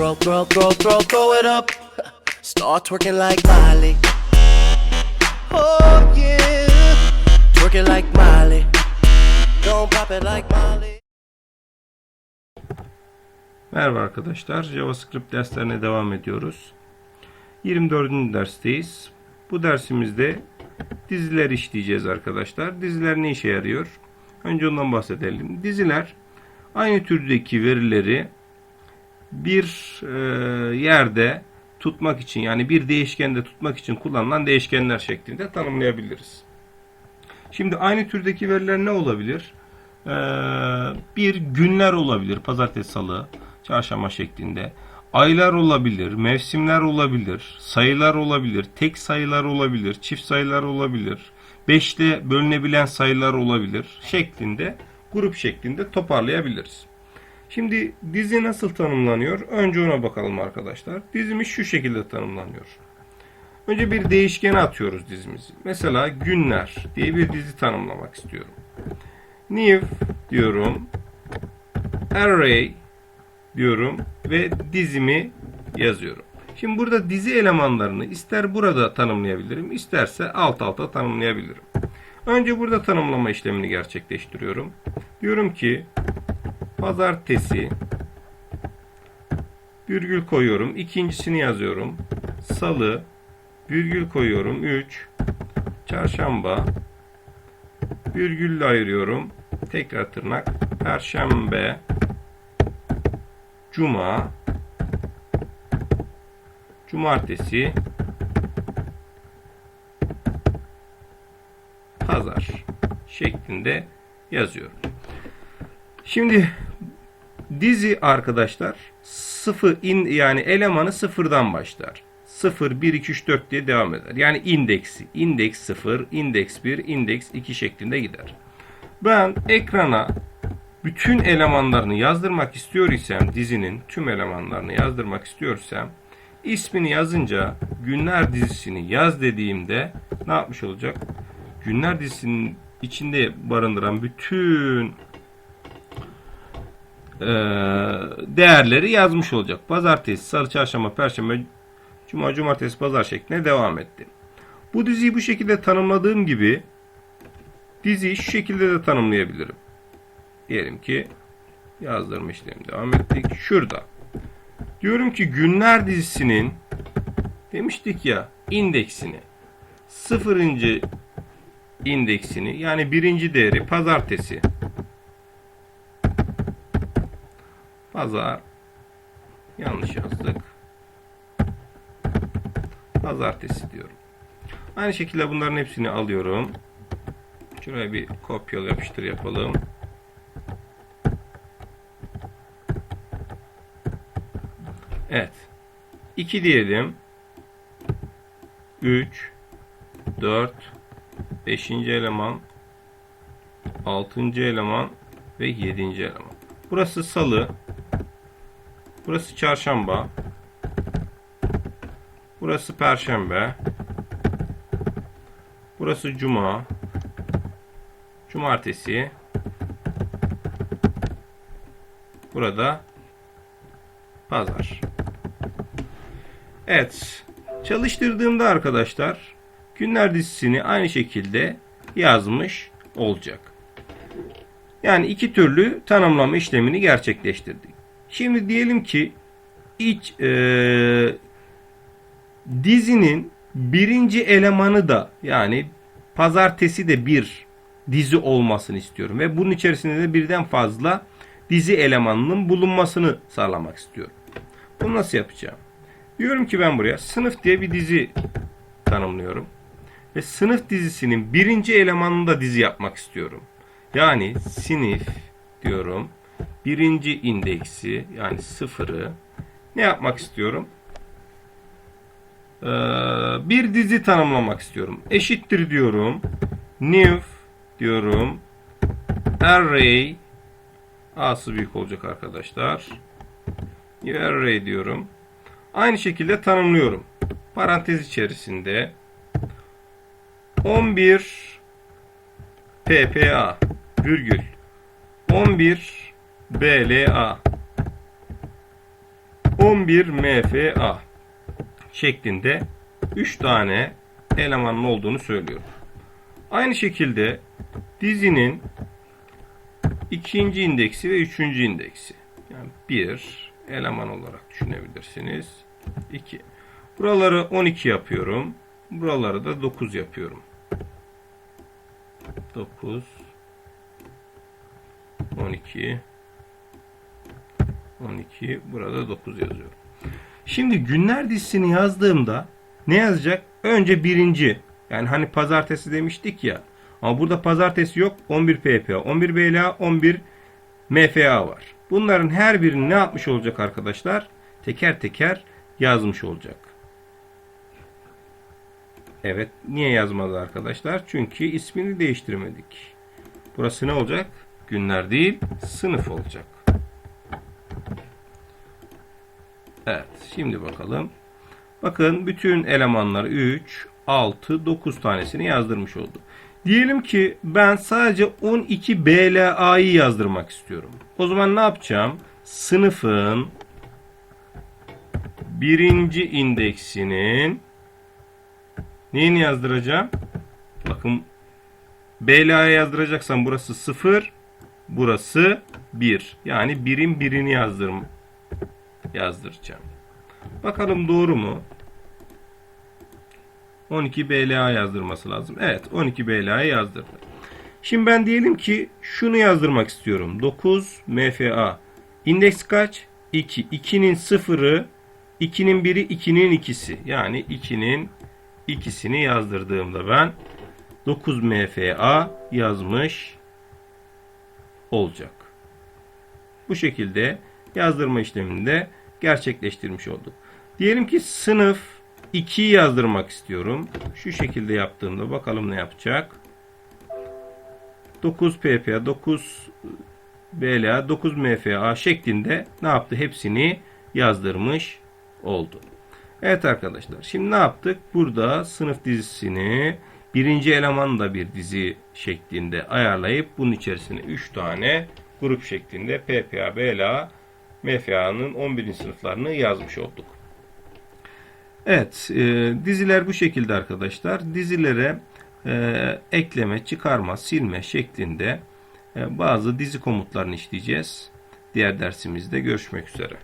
Throw, throw, throw, throw, throw it up. Start twerking like Miley. Oh yeah. Twerking like Miley. Don't pop it like Miley. Merhaba arkadaşlar. JavaScript derslerine devam ediyoruz. 24. dersteyiz. Bu dersimizde diziler işleyeceğiz arkadaşlar. Diziler ne işe yarıyor? Önce ondan bahsedelim. Diziler aynı türdeki verileri bir e, yerde tutmak için yani bir değişkende tutmak için kullanılan değişkenler şeklinde tanımlayabiliriz. Şimdi aynı türdeki veriler ne olabilir? Ee, bir günler olabilir. Pazartesi, salı, çarşamba şeklinde. Aylar olabilir, mevsimler olabilir, sayılar olabilir, tek sayılar olabilir, çift sayılar olabilir, beşte bölünebilen sayılar olabilir şeklinde, grup şeklinde toparlayabiliriz. Şimdi dizi nasıl tanımlanıyor? Önce ona bakalım arkadaşlar. Dizimiz şu şekilde tanımlanıyor. Önce bir değişkene atıyoruz dizimizi. Mesela günler diye bir dizi tanımlamak istiyorum. New diyorum. Array diyorum ve dizimi yazıyorum. Şimdi burada dizi elemanlarını ister burada tanımlayabilirim, isterse alt alta tanımlayabilirim. Önce burada tanımlama işlemini gerçekleştiriyorum. Diyorum ki pazartesi virgül koyuyorum. İkincisini yazıyorum. Salı virgül koyuyorum. 3 çarşamba virgülle ayırıyorum. Tekrar tırnak. Perşembe Cuma Cumartesi Pazar şeklinde yazıyorum. Şimdi dizi arkadaşlar sıfır in yani elemanı sıfırdan başlar. 0 1 2 3 4 diye devam eder. Yani indeksi indeks 0, indeks 1, indeks 2 şeklinde gider. Ben ekrana bütün elemanlarını yazdırmak istiyor isem dizinin tüm elemanlarını yazdırmak istiyorsam ismini yazınca günler dizisini yaz dediğimde ne yapmış olacak? Günler dizisinin içinde barındıran bütün değerleri yazmış olacak. Pazartesi, salı, çarşamba, perşembe, cuma, cumartesi, pazar şeklinde devam etti. Bu diziyi bu şekilde tanımladığım gibi diziyi şu şekilde de tanımlayabilirim. Diyelim ki yazdırma işlemi devam ettik. Şurada. Diyorum ki günler dizisinin demiştik ya indeksini sıfırıncı indeksini yani birinci değeri pazartesi pazar yanlış yazdık pazartesi diyorum. Aynı şekilde bunların hepsini alıyorum. Şuraya bir kopyala yapıştır yapalım. Evet. 2 diyelim. 3 4 5. eleman 6. eleman ve 7. eleman. Burası salı. Burası çarşamba. Burası perşembe. Burası cuma. Cumartesi. Burada pazar. Evet. Çalıştırdığımda arkadaşlar günler dizisini aynı şekilde yazmış olacak. Yani iki türlü tanımlama işlemini gerçekleştirdik. Şimdi diyelim ki iç e, dizinin birinci elemanı da yani pazartesi de bir dizi olmasını istiyorum ve bunun içerisinde de birden fazla dizi elemanının bulunmasını sağlamak istiyorum. Bunu nasıl yapacağım? Diyorum ki ben buraya sınıf diye bir dizi tanımlıyorum. Ve sınıf dizisinin birinci elemanını da dizi yapmak istiyorum. Yani sınıf diyorum. Birinci indeksi yani sıfırı ne yapmak istiyorum? Ee, bir dizi tanımlamak istiyorum. Eşittir diyorum. New diyorum. Array A'sı büyük olacak arkadaşlar. New array diyorum. Aynı şekilde tanımlıyorum. Parantez içerisinde 11 PPA virgül 11 BLA 11 MFA şeklinde 3 tane elemanın olduğunu söylüyorum. Aynı şekilde dizinin ikinci indeksi ve üçüncü indeksi. Yani bir eleman olarak düşünebilirsiniz. 2. Buraları 12 yapıyorum. Buraları da 9 yapıyorum. 9 12 12 burada 9 yazıyorum. Şimdi günler dizisini yazdığımda ne yazacak? Önce birinci. Yani hani pazartesi demiştik ya. Ama burada pazartesi yok. 11 PPA, 11 BLA, 11 MFA var. Bunların her birini ne yapmış olacak arkadaşlar? Teker teker yazmış olacak. Evet. Niye yazmadı arkadaşlar? Çünkü ismini değiştirmedik. Burası ne olacak? Günler değil, sınıf olacak. Evet. Şimdi bakalım. Bakın bütün elemanları 3, 6, 9 tanesini yazdırmış oldu. Diyelim ki ben sadece 12 BLA'yı yazdırmak istiyorum. O zaman ne yapacağım? Sınıfın birinci indeksinin neyini yazdıracağım? Bakın BLA'ya yazdıracaksam burası 0, burası 1. Yani birin birini yazdırım yazdıracağım. Bakalım doğru mu? 12 BLA yazdırması lazım. Evet 12 BLA yazdırdı. Şimdi ben diyelim ki şunu yazdırmak istiyorum. 9 MFA. İndeks kaç? 2. 2'nin sıfırı 2'nin biri 2'nin ikisi. Yani 2'nin ikisini yazdırdığımda ben 9 MFA yazmış olacak. Bu şekilde yazdırma işleminde gerçekleştirmiş olduk. Diyelim ki sınıf 2'yi yazdırmak istiyorum. Şu şekilde yaptığımda bakalım ne yapacak. 9 PPA, 9 BLA, 9 MFA şeklinde ne yaptı? Hepsini yazdırmış oldu. Evet arkadaşlar şimdi ne yaptık? Burada sınıf dizisini birinci eleman da bir dizi şeklinde ayarlayıp bunun içerisine 3 tane grup şeklinde PPA, BLA, MFA'nın 11. sınıflarını yazmış olduk. Evet, e, diziler bu şekilde arkadaşlar. Dizilere e, ekleme, çıkarma, silme şeklinde e, bazı dizi komutlarını işleyeceğiz. Diğer dersimizde görüşmek üzere.